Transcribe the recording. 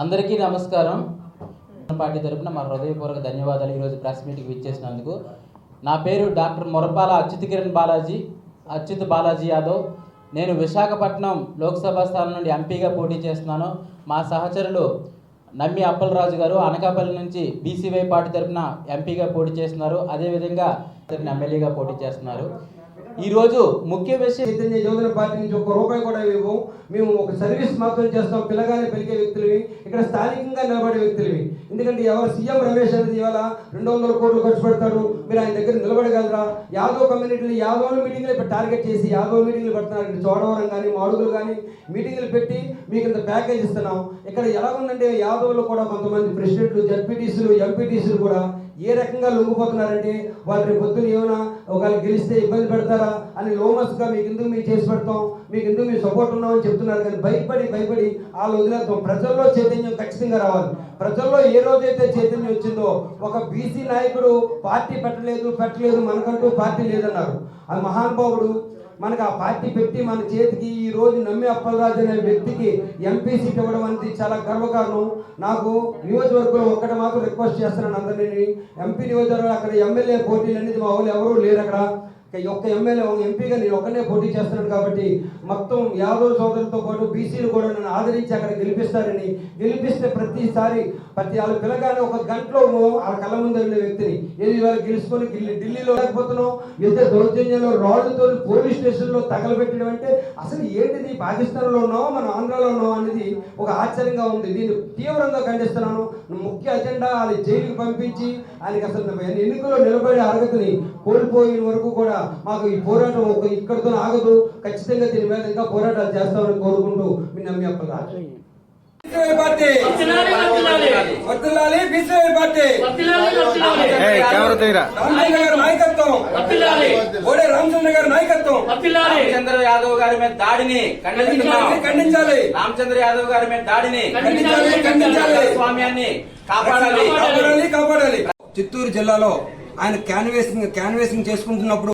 అందరికీ నమస్కారం. పార్టీ తరపున మా హృదయపూర్వక ధన్యవాదాలు. ఈరోజు ప్రెస్ మీట్కి విచ్చేసినందుకు నా పేరు డాక్టర్ మొరపాల అచ్యుత్ కిరణ్ బాలాజీ అచ్యుత్ బాలాజీ యాదవ్. నేను విశాఖపట్నం లోక్సభ స్థానం నుండి ఎంపీగా పోటీ చేస్తున్నాను. మా సహచరులు నమ్మి అప్పలరాజు గారు అనకాపల్లి నుంచి బీసీవై పార్టీ తరపున ఎంపీగా పోటీ చేస్తున్నారు. అదేవిధంగా తరఫున ఎమ్మెల్యేగా పోటీ చేస్తున్నారు. ఈరోజు ముఖ్య విషయం చైతన్య యోజన పార్టీ నుంచి ఒక్క రూపాయి కూడా ఇవ్వము మేము ఒక సర్వీస్ మాత్రం చేస్తాం. పిల్లగానే పెరిగే వ్యక్తులవి. ఇక్కడ స్థానికంగా నిలబడే వ్యక్తులవి. ఎందుకంటే ఎవరు సీఎం రమేష్ అనేది ఇవాళ రెండు వందల కోట్లు ఖర్చు పెడతారు మీరు ఆయన దగ్గర నిలబడగలరా? యాదవ్ కమ్యూనిటీలు యాదవ్ మీటింగ్లు ఇప్పుడు టార్గెట్ చేసి యాదవ్ మీటింగ్లు పెడుతున్నారు. ఇక్కడ చోడవరం కానీ మాడుగులు కానీ మీటింగ్లు పెట్టి మీకు ఇంత ప్యాకేజ్ ఇస్తున్నాం. ఇక్కడ ఎలా ఉందంటే యాదవ్లు కూడా కొంతమంది ప్రెసిడెంట్లు జడ్పీటీసీలు ఎంపీటీసీలు కూడా ఏ రకంగా లొంగిపోతున్నారంటే వాళ్ళు రేపు పొద్దున ఏమైనా ఒకవేళ గెలిస్తే ఇబ్బంది పెడతారా అని లోమస్గా మీకు ఎందుకు మేము చేసి పెడతాం మీకు ఎందుకు మేము సపోర్ట్ ఉన్నామని చెప్తున్నారు కానీ భయపడి భయపడి వాళ్ళు వదిలేస్తాం ప్రజల్లో చైతన్యం ఖచ్చితంగా రావాలి. ప్రజల్లో ఏ రోజైతే చైతన్యం వచ్చిందో ఒక బీసీ నాయకుడు పార్టీ పెట్టలేదు పెట్టలేదు మనకంటూ పార్టీ లేదన్నారు. ఆ మహానుభావుడు మనకు ఆ పార్టీ పెట్టి మన చేతికి ఈ రోజు నమ్మి అప్పలరాజు అనే వ్యక్తికి ఎంపీ సీట్ ఇవ్వడం అనేది చాలా గర్వకారణం. నాకు నియోజకవర్గంలో ఒక్కటి మాత్రం రిక్వెస్ట్ చేస్తున్నాను అందరినీ. ఎంపీ నియోజకవర్గం అక్కడ ఎమ్మెల్యే పోటీలు అనేది మా వాళ్ళు ఎవరూ లేరు అక్కడ. ఒక్క ఎమ్మెల్యే ఒక ఎంపీగా నేను ఒక్కనే పోటీ చేస్తున్నాను కాబట్టి మొత్తం యాదవ్ సోదరులతో పాటు బీసీలు కూడా నన్ను ఆదరించి అక్కడ గెలిపిస్తారని గెలిపిస్తే ప్రతిసారి ప్రతి వాళ్ళు పిల్లగానే ఒక గంటలో వాళ్ళ కళ్ళ ముందు ఉన్న వ్యక్తిని. ఏది వాళ్ళు గెలుచుకొని ఢిల్లీ ఢిల్లీలో లేకపోతున్నాం ఎంత దౌర్జన్యంలో రాళ్ళతో పోలీస్ స్టేషన్లో తగలబెట్టడం అంటే అసలు ఏంటిది? పాకిస్తాన్లో ఉన్నావో? మన ఆంధ్రాలో ఉన్నావా? అనేది ఒక ఆశ్చర్యంగా ఉంది. దీన్ని తీవ్రంగా ఖండిస్తున్నాను. ముఖ్య అజెండా వాళ్ళ జైలుకి పంపించి ఆయనకి అసలు ఎన్నికల్లో నిలబడే అర్హతని కోల్పోయిన వరకు కూడా మాకు ఈ పోరాటం ఒక ఇక్కడితో ఆగదు. ఖచ్చితంగా దీని మీద ఇంకా పోరాటాలు చేస్తామని కోరుకుంటూ మీ నమ్మి తీరా. రామచంద్ర గారి నాయకత్వం. ఓడే రామచంద్ర గారి నాయకత్వం. వర్ధిల్లాలి. రామచంద్ర యాదవ్ గారి మీద దాడిని ఖండించాలి. ఖండించాలి రామచంద్ర యాదవ్ గారి మీద దాడిని ఖండించాలి. ఖండించాలి. స్వామ్యాన్ని కాపాడాలి. కాపాడాలి కాపాడాలి. చిత్తూరు జిల్లాలో ఆయన క్యాన్వేసింగ్ క్యాన్వేసింగ్ చేసుకుంటున్నప్పుడు